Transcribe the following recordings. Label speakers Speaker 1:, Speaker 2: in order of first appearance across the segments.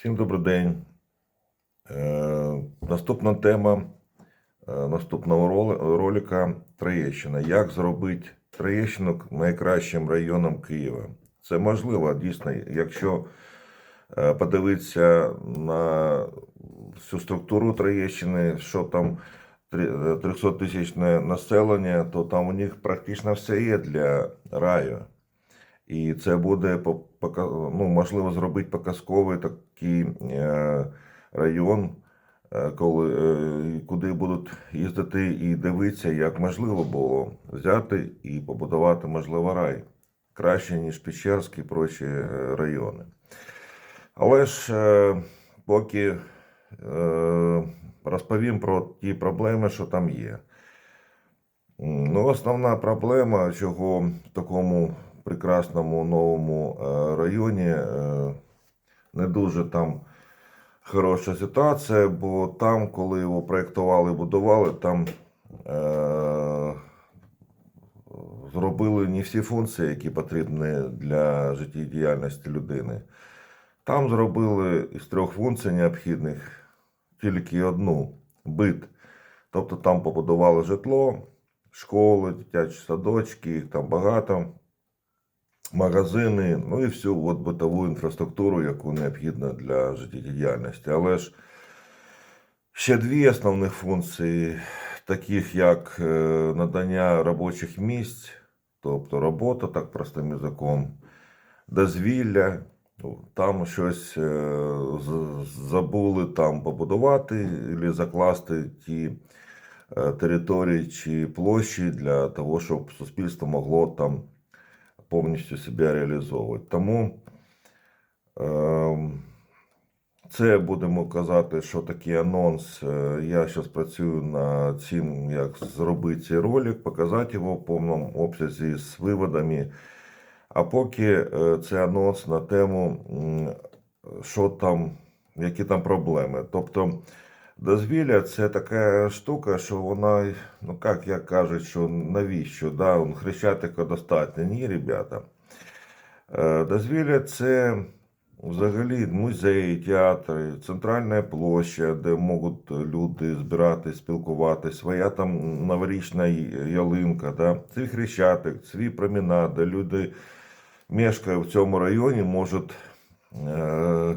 Speaker 1: Всім добрий день. Е, наступна тема е, наступного роли- ролика Троєщина. Як зробити Троєщину найкращим районом Києва? Це можливо, дійсно, якщо е, подивитися на всю структуру Троєщини, що там 300 тисячне населення, то там у них практично все є для раю. І це буде ну, можливо зробити показковий такий е, район, е, коли, е, куди будуть їздити і дивитися, як можливо було взяти і побудувати, можливо, рай краще, ніж Печерський і прочі райони. Але ж поки розповім про ті проблеми, що там є. Ну, основна проблема, чого в такому прекрасному новому районі не дуже там хороша ситуація, бо там, коли його проєктували будували, там е, зробили не всі функції, які потрібні для життєдіяльності людини. Там зробили із трьох функцій необхідних тільки одну бит. Тобто там побудували житло, школи, дитячі садочки, їх там багато, магазини, ну і всю от битову інфраструктуру, яку необхідно для життєдіяльності. Але ж ще дві основних функції, таких як е, надання робочих місць, тобто робота, так простим язиком, дозвілля. Там щось е, забули там побудувати або закласти ті е, території чи площі для того, щоб суспільство могло там повністю себе реалізовувати. Тому е, це будемо казати, що такий анонс. Е, Я зараз працюю над цим, як зробити цей ролик, показати його в повному обсязі з виводами. А поки е, це анонс на тему, що там, які там проблеми. Тобто, дозвілля це така штука, що вона, ну як як кажуть, що навіщо? Да? Хрещатика достатньо. Ні, ребята. Е, Дозвілля це взагалі музеї, театри, центральна площа, де можуть люди збиратись, спілкуватись, своя там новорічна ялинка, да? свій хрещатик, свій променад, де люди мешкають в цьому районі, можуть, е,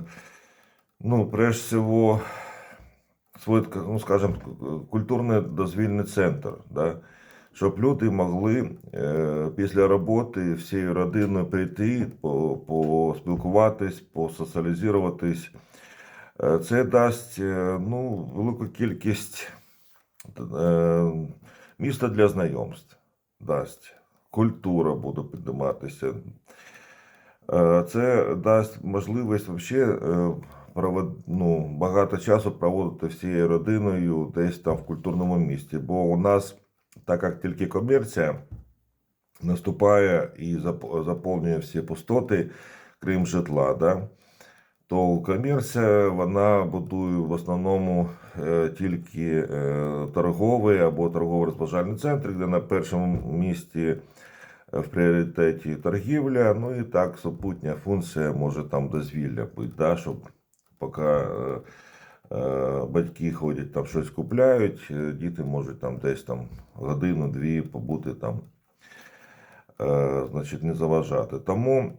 Speaker 1: ну, прежде всего, свой, ну, скажем, культурний дозвільний центр, да? щоб люди могли е, після роботи всією родиною прийти, по- поспілкуватись, посоціалізуватись. Е, Це дасть е, ну, велику кількість е, міста для знайомств. Дасть. Культура буде підніматися. Е, Це дасть можливість вообще провод, ну, багато часу проводити всією родиною десь там в культурному місті. Бо у нас, так як тільки комерція наступає і заповнює всі пустоти, крім житла, да? то комерція вона будує в основному е, тільки е, торговий або торгово-розважальний центр, де на першому місці е, в пріоритеті торгівля, ну і так супутня функція може там дозвілля бути, да, щоб поки е, е, батьки ходять там щось купляють, е, діти можуть там десь там годину-дві побути там, значить, не заважати. Тому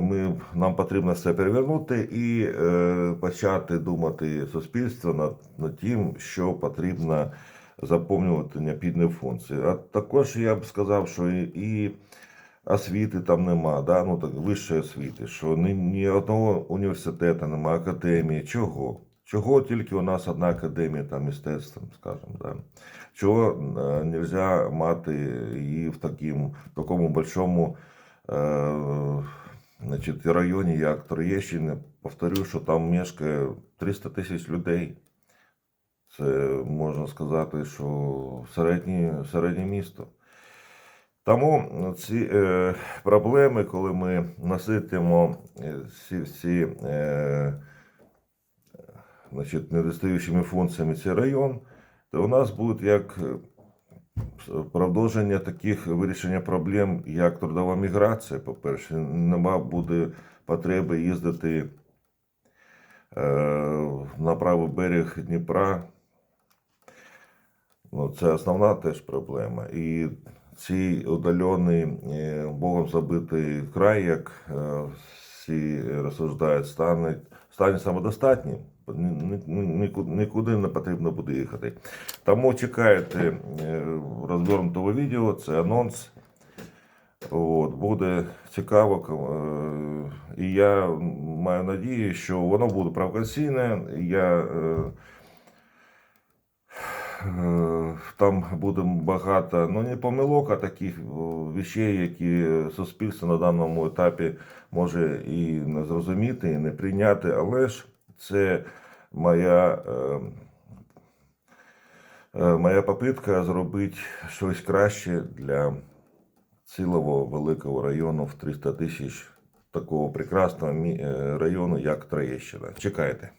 Speaker 1: ми, нам потрібно все перевернути і почати думати суспільство над, над тим, що потрібно заповнювати необхідні функції. А також я б сказав, що і, і освіти там нема, да? ну, так, вищої освіти, що ні, ні одного університету нема, академії. Чого? Чого тільки у нас одна академія там мистецтва, скажімо, да? Чого е, нельзя мати її в, таким, в такому большому е, значить, районі, як Троєщина, повторю, що там мешкає 300 тисяч людей. Це можна сказати, що середнє, середнє місто. Тому ці е, проблеми, коли ми наситимо е, всі, всі е, значить, недостаючими функціями цей район, то у нас буде як е, продовження таких вирішення проблем, як трудова міграція, по-перше, нема буде потреби їздити е, на правий берег Дніпра. Ну, це основна теж проблема. І цей удалений, е, Богом забитий край, як е, всі розсуждають, стане, стане самодостатнім. Ні- ні- Нікуди, не потрібно буде їхати. Тому чекайте е, розгорнутого відео, це анонс. От, буде цікаво. е, І я маю надію, що воно буде провокаційне. Я, там буде багато, ну не помилок, а таких о, вещей, які суспільство на даному етапі може і не зрозуміти, і не прийняти. Але ж це моя. е, е, Моя попитка зробити щось краще для цілого великого району в 300 тисяч такого прекрасного е, району, як Троєщина. Чекайте.